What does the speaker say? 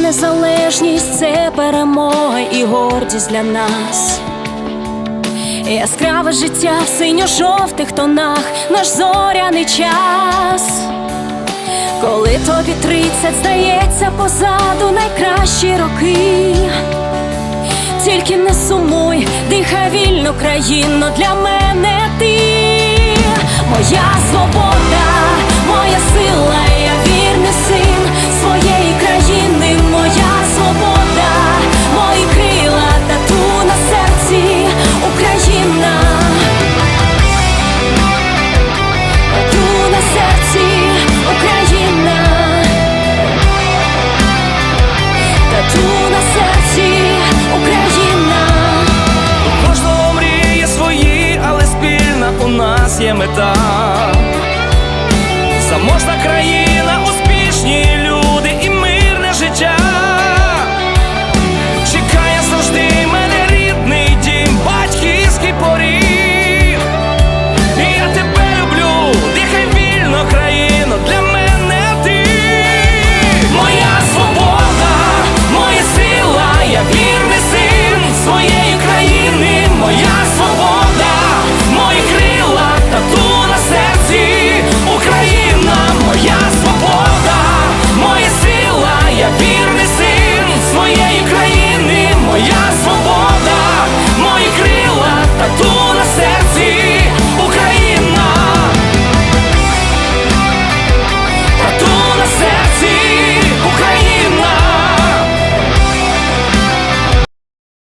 незалежність це перемога і гордість для нас. Яскраве життя в синьо-жовтих тонах, наш зоряний час. Коли тобі тридцять здається позаду найкращі роки. Тільки не сумуй, дихай вільну країну для мене ти, моя свобода, 我们。